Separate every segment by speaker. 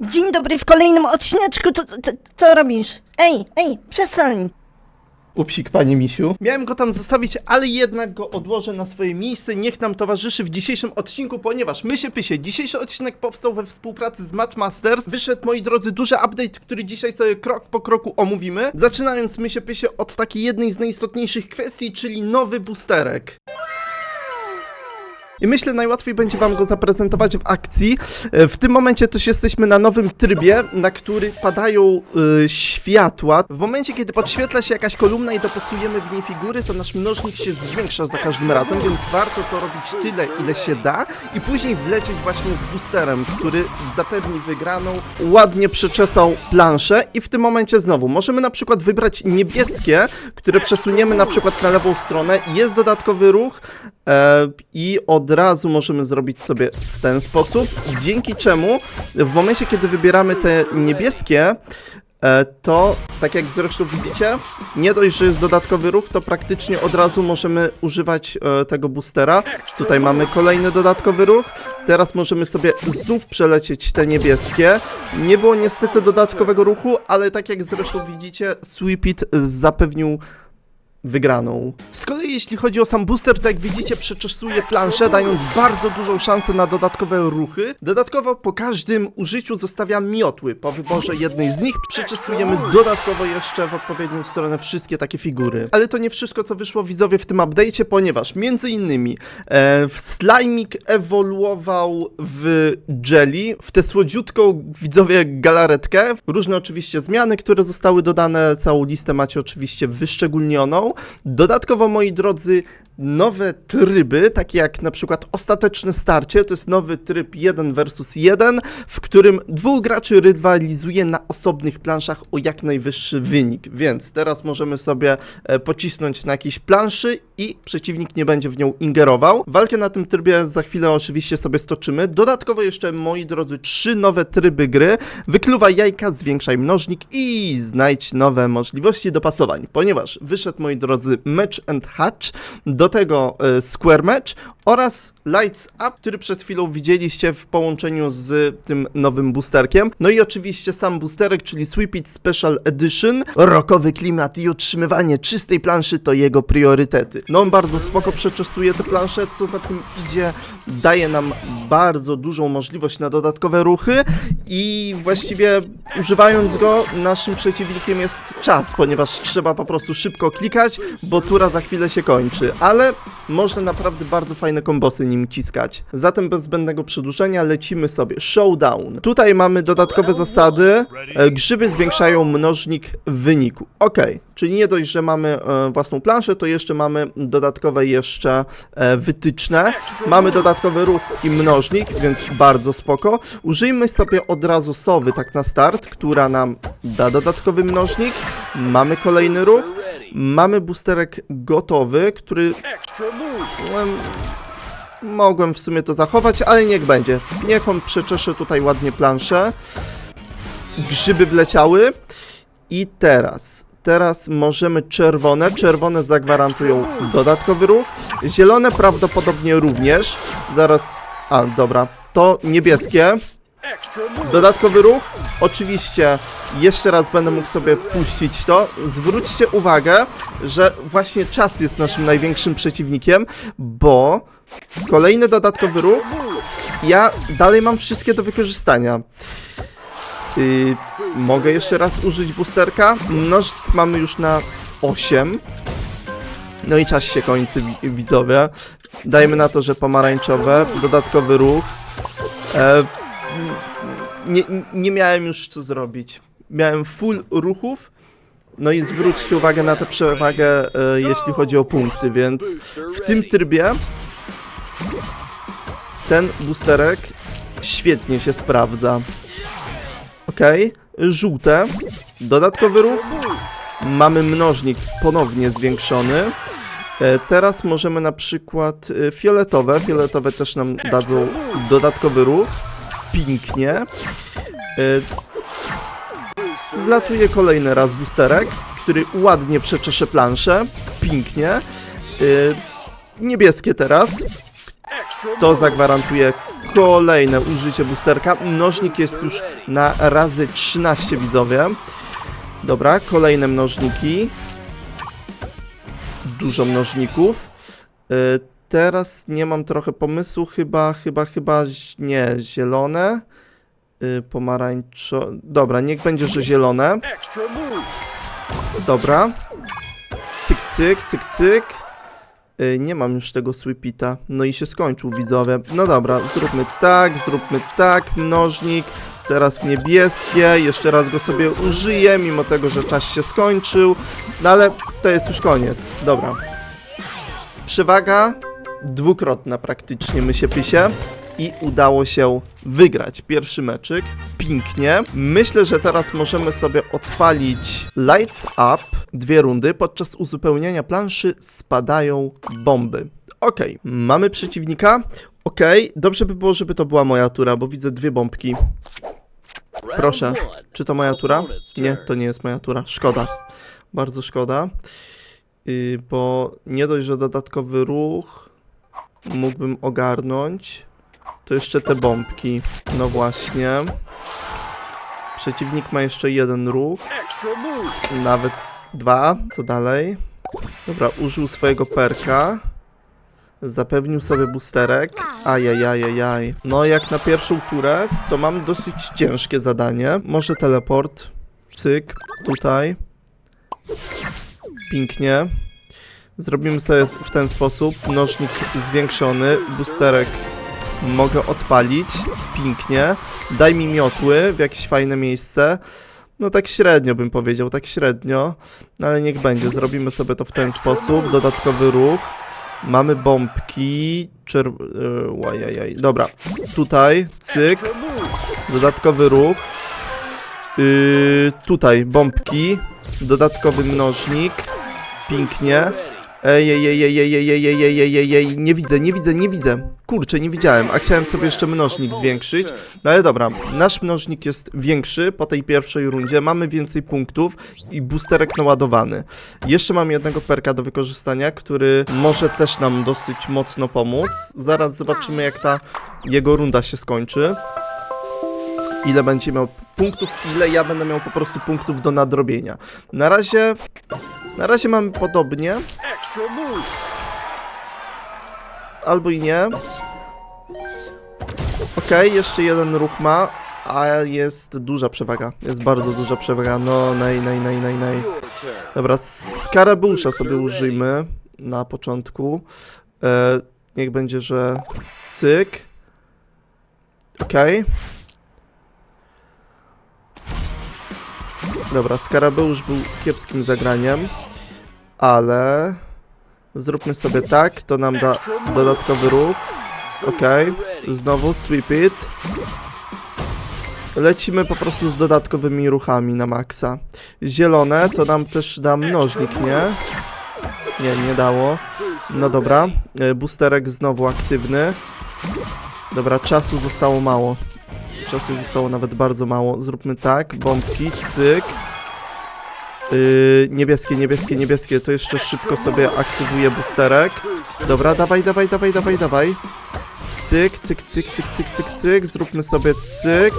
Speaker 1: Dzień dobry w kolejnym odcineczku. Co, co, co robisz? Ej, ej, przestań.
Speaker 2: Upsik, panie misiu. Miałem go tam zostawić, ale jednak go odłożę na swoje miejsce. Niech nam towarzyszy w dzisiejszym odcinku, ponieważ my się pysie. Dzisiejszy odcinek powstał we współpracy z Matchmasters. Wyszedł, moi drodzy, duży update, który dzisiaj sobie krok po kroku omówimy. Zaczynając my się pysie od takiej jednej z najistotniejszych kwestii, czyli nowy boosterek. I myślę, najłatwiej będzie Wam go zaprezentować w akcji. E, W tym momencie też jesteśmy na nowym trybie, na który padają y, światła. W momencie, kiedy podświetla się jakaś kolumna i dopasujemy w niej figury, to nasz mnożnik się zwiększa za każdym razem, więc warto to robić tyle, ile się da i później wlecieć właśnie z boosterem, który zapewni wygraną, ładnie przeczesał planszę i w tym momencie znowu możemy na przykład wybrać niebieskie, które przesuniemy na przykład na lewą stronę. Jest dodatkowy ruch, E, I od razu możemy zrobić sobie w ten sposób, dzięki czemu w momencie, kiedy wybieramy te niebieskie, e, to tak jak zresztą widzicie, nie dość, że jest dodatkowy ruch, to praktycznie od razu możemy używać e, tego boostera. Tutaj mamy kolejny dodatkowy ruch. Teraz możemy sobie znów przelecieć te niebieskie. Nie było niestety dodatkowego ruchu, ale tak jak zresztą widzicie, Sweepit zapewnił wygraną. Z kolei jeśli chodzi o sam booster, to jak widzicie przeczesuje planszę, dając bardzo dużą szansę na dodatkowe ruchy. Dodatkowo po każdym użyciu zostawia miotły. Po wyborze jednej z nich przeczesujemy dodatkowo jeszcze w odpowiednią stronę wszystkie takie figury. Ale to nie wszystko, co wyszło widzowie w tym update'cie, ponieważ między innymi e, Slimik ewoluował w Jelly, w tę słodziutką widzowie galaretkę. Różne oczywiście zmiany, które zostały dodane, całą listę macie oczywiście wyszczególnioną. Dodatkowo, moi drodzy, nowe tryby, takie jak na przykład ostateczne starcie, to jest nowy tryb 1 versus 1, w którym dwóch graczy rywalizuje na osobnych planszach o jak najwyższy wynik, więc teraz możemy sobie e, pocisnąć na jakiejś planszy i przeciwnik nie będzie w nią ingerował. Walkę na tym trybie za chwilę oczywiście sobie stoczymy. Dodatkowo jeszcze, moi drodzy, trzy nowe tryby gry. Wykluwaj jajka, zwiększaj mnożnik i znajdź nowe możliwości dopasowań, ponieważ wyszedł, moi drodzy, Match and Hatch, do tego e, Square Match oraz Lights Up, który przed chwilą widzieliście w połączeniu z tym nowym boosterkiem. No i oczywiście sam boosterek, czyli Sweep It Special Edition. Rokowy klimat i utrzymywanie czystej planszy to jego priorytety. No on bardzo spoko przeczesuje tę planszę, co za tym idzie, daje nam bardzo dużą możliwość na dodatkowe ruchy i właściwie używając go naszym przeciwnikiem jest czas, ponieważ trzeba po prostu szybko klikać, bo tura za chwilę się kończy, ale można naprawdę bardzo fajne kombosy nim ciskać. Zatem bez zbędnego przedłużenia lecimy sobie showdown. Tutaj mamy dodatkowe zasady. E, Grzyby zwiększają mnożnik wyniku. Ok, czyli nie dość, że mamy e, własną planszę, to jeszcze mamy dodatkowe jeszcze e, wytyczne. Mamy dodatkowy ruch i mnożnik, więc bardzo spoko. Użyjmy sobie od razu sowy tak na start, która nam da dodatkowy mnożnik. Mamy kolejny ruch. Mamy boosterek gotowy, który mogłem w sumie to zachować, ale niech będzie. Niech on przeczesze tutaj ładnie planszę. Grzyby wleciały. I teraz, teraz możemy czerwone. Czerwone zagwarantują dodatkowy ruch. Zielone prawdopodobnie również. Zaraz, a dobra, to niebieskie. Dodatkowy ruch. Oczywiście jeszcze raz będę mógł sobie puścić to. Zwróćcie uwagę, że właśnie czas jest naszym największym przeciwnikiem, bo kolejny dodatkowy ruch. Ja dalej mam wszystkie do wykorzystania. Yy, mogę jeszcze raz użyć boosterka. Mnożnik mamy już na 8. No i czas się kończy, wi- widzowie. Dajmy na to, że pomarańczowe. Dodatkowy ruch. E, nie, nie miałem już co zrobić. Miałem full ruchów. No i zwróćcie uwagę na tę przewagę, e, jeśli chodzi o punkty, więc w tym trybie ten boosterek świetnie się sprawdza. Ok, żółte, dodatkowy ruch, mamy mnożnik ponownie zwiększony. E, Teraz możemy na przykład e, fioletowe, fioletowe też nam dadzą dodatkowy ruch, pięknie. E, Wlatuje kolejny raz boosterek, który ładnie przeczesze planszę, pięknie. E, Niebieskie teraz, to zagwarantuje kolejne użycie boosterka. Mnożnik jest już na razy 13 widzowie. Dobra, kolejne mnożniki. Dużo mnożników. Y, teraz nie mam trochę pomysłu, chyba, chyba, chyba, nie, zielone. Y, pomarańczo... Dobra, niech będzie, że zielone. Dobra. Cyk, cyk, cyk, cyk. Y, nie mam już tego sweepita. No i się skończył, widzowie. No dobra, zróbmy tak, zróbmy tak. Mnożnik. Teraz niebieskie. Jeszcze raz go sobie użyję, mimo tego, że czas się skończył. No ale to jest już koniec. Dobra. Przewaga dwukrotna praktycznie, my się pysie. I udało się wygrać pierwszy meczyk. Pięknie. Myślę, że teraz możemy sobie odpalić Lights Up. Dwie rundy. Podczas uzupełniania planszy spadają bomby. Okej, mamy przeciwnika. Okej, dobrze by było, żeby to była moja tura, bo widzę dwie bombki. Proszę. Czy to moja tura? Nie, to nie jest moja tura. Szkoda. Bardzo szkoda. Yy, bo nie dość, że dodatkowy ruch mógłbym ogarnąć, to jeszcze te bombki. No właśnie. Przeciwnik ma jeszcze jeden ruch, nawet dwa. Co dalej? Dobra, użył swojego perka. Zapewnił sobie boosterek. Ajajajajaj. No jak na pierwszą turę, to mam dosyć ciężkie zadanie. Może teleport. Cyk. Tutaj. Pięknie. Zrobimy sobie w ten sposób. Mnożnik zwiększony. Boosterek mogę odpalić. Pięknie. Daj mi miotły w jakieś fajne miejsce. No tak średnio bym powiedział, tak średnio. No ale niech będzie. Zrobimy sobie to w ten sposób. Dodatkowy ruch. Mamy bombki. Czer... Yy, łajajaj. Dobra. Tutaj. Cyk. Dodatkowy ruch. Yy, tutaj bombki. Dodatkowy mnożnik. Pięknie. Ej, ej, ej, ej, ej, ej, ej, ej, ej, ej, ej, nie widzę, nie widzę, nie widzę. Kurczę, nie widziałem, a chciałem sobie jeszcze mnożnik zwiększyć. No ale dobra, nasz mnożnik jest większy po tej pierwszej rundzie, mamy więcej punktów i boosterek naładowany. Jeszcze mam jednego perka do wykorzystania, który może też nam dosyć mocno pomóc. Zaraz zobaczymy jak ta jego runda się skończy. Ile będzie miał punktów, ile ja będę miał po prostu punktów do nadrobienia. Na razie, na razie mamy podobnie, albo i nie. Okej, jeszcze jeden ruch ma, a jest duża przewaga. Jest bardzo duża przewaga. No, nej, nej, nej, nej, nej. Dobra, skarabusza sobie użyjmy na początku. E, niech będzie, że cyk. Okej. Dobra, skarabeusz był kiepskim zagraniem, ale zróbmy sobie tak, to nam da dodatkowy ruch. Okej, znowu sweep it. Lecimy po prostu z dodatkowymi ruchami na maksa. Zielone to nam też da mnożnik, nie? Nie, nie dało. No dobra, e, boosterek znowu aktywny. Dobra, czasu zostało mało. Czasu zostało nawet bardzo mało. Zróbmy tak, bombki, cyk. Yy, niebieskie, niebieskie, niebieskie, to jeszcze szybko sobie aktywuję boosterek. Dobra, dawaj, dawaj, dawaj, dawaj, dawaj. Cyk, cyk, cyk, cyk, cyk, cyk, cyk. Zróbmy sobie cyk.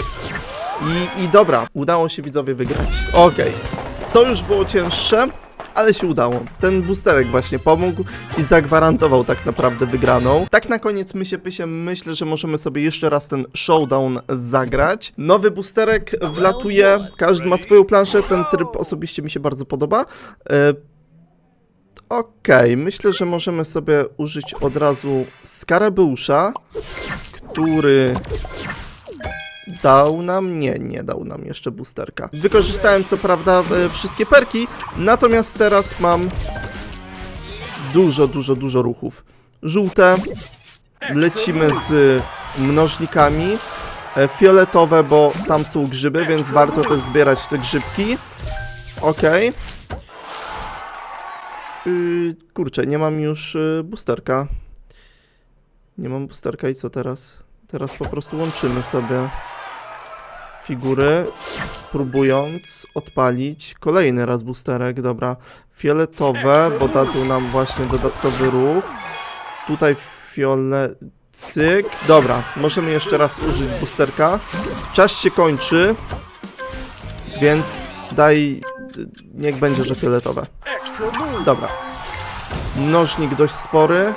Speaker 2: I, I dobra, udało się widzowie wygrać. Okej, to już było cięższe, ale się udało. Ten boosterek właśnie pomógł i zagwarantował tak naprawdę wygraną. Tak na koniec my się pysie, myślę, że możemy sobie jeszcze raz ten showdown zagrać. Nowy boosterek wlatuje, każdy ma swoją planszę, ten tryb osobiście mi się bardzo podoba. E, Okej, myślę, że możemy sobie użyć od razu Skarabeusza, który dał nam, nie, nie dał nam jeszcze boosterka. Wykorzystałem co prawda e, wszystkie perki, natomiast teraz mam dużo, dużo, dużo ruchów. Żółte, lecimy z mnożnikami, e, fioletowe, bo tam są grzyby, więc warto też zbierać te grzybki. Okej. Yy, kurczę, nie mam już yy, boosterka. Nie mam boosterka i co teraz? Teraz po prostu łączymy sobie figury, próbując odpalić kolejny raz boosterek. Dobra, fioletowe, bo dadzą nam właśnie dodatkowy ruch. Tutaj fiole... Cyk. Dobra, możemy jeszcze raz użyć boosterka. Czas się kończy, więc daj... Niech będzie, że fioletowe. Dobra. Mnożnik dość spory.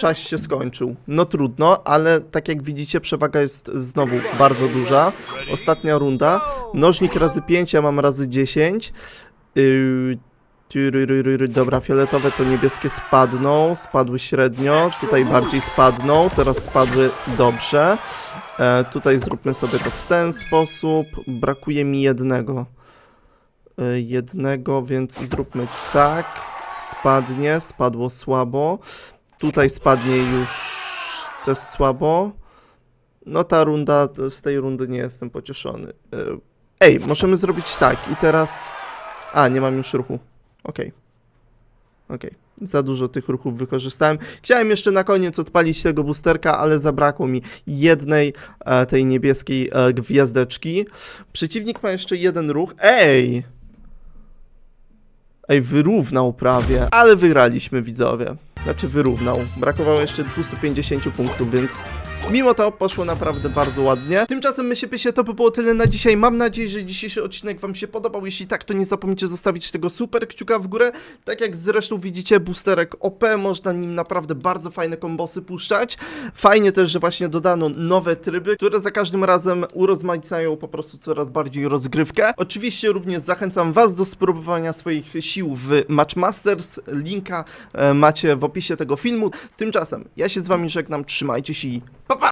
Speaker 2: Czas się skończył. No trudno, ale tak jak widzicie, przewaga jest znowu bardzo duża. Ostatnia runda. Mnożnik razy 5, ja mam razy 10. Yy, tyryryryry. Dobra, fioletowe to niebieskie spadną. Spadły średnio. Tutaj bardziej spadną. Teraz spadły dobrze. E, tutaj zróbmy sobie to w ten sposób. Brakuje mi jednego y, jednego, więc zróbmy tak. Spadnie, spadło słabo. Tutaj spadnie już też słabo. No ta runda, z tej rundy nie jestem pocieszony. Y, Ej, możemy zrobić tak i teraz... A, nie mam już ruchu. Okej. Okej. Za dużo tych ruchów wykorzystałem. Chciałem jeszcze na koniec odpalić tego boosterka, ale zabrakło mi jednej e, tej niebieskiej e, gwiazdeczki. Przeciwnik ma jeszcze jeden ruch. Ej! Ej, wyrównał prawie, ale wygraliśmy widzowie. Znaczy wyrównał. Brakowało jeszcze 250 punktów, więc mimo to poszło naprawdę bardzo ładnie. Tymczasem my się pysie, to by było tyle na dzisiaj. Mam nadzieję, że dzisiejszy odcinek wam się podobał. Jeśli tak, to nie zapomnijcie zostawić tego super kciuka w górę. Tak jak zresztą widzicie, boosterek OP, można nim naprawdę bardzo fajne kombosy puszczać. Fajnie też, że właśnie dodano nowe tryby, które za każdym razem urozmaicają po prostu coraz bardziej rozgrywkę. Oczywiście również zachęcam was do spróbowania swoich sił w Matchmasters. Linka e, macie w opisie tego filmu. Tymczasem ja się z wami żegnam, trzymajcie się i pa pa!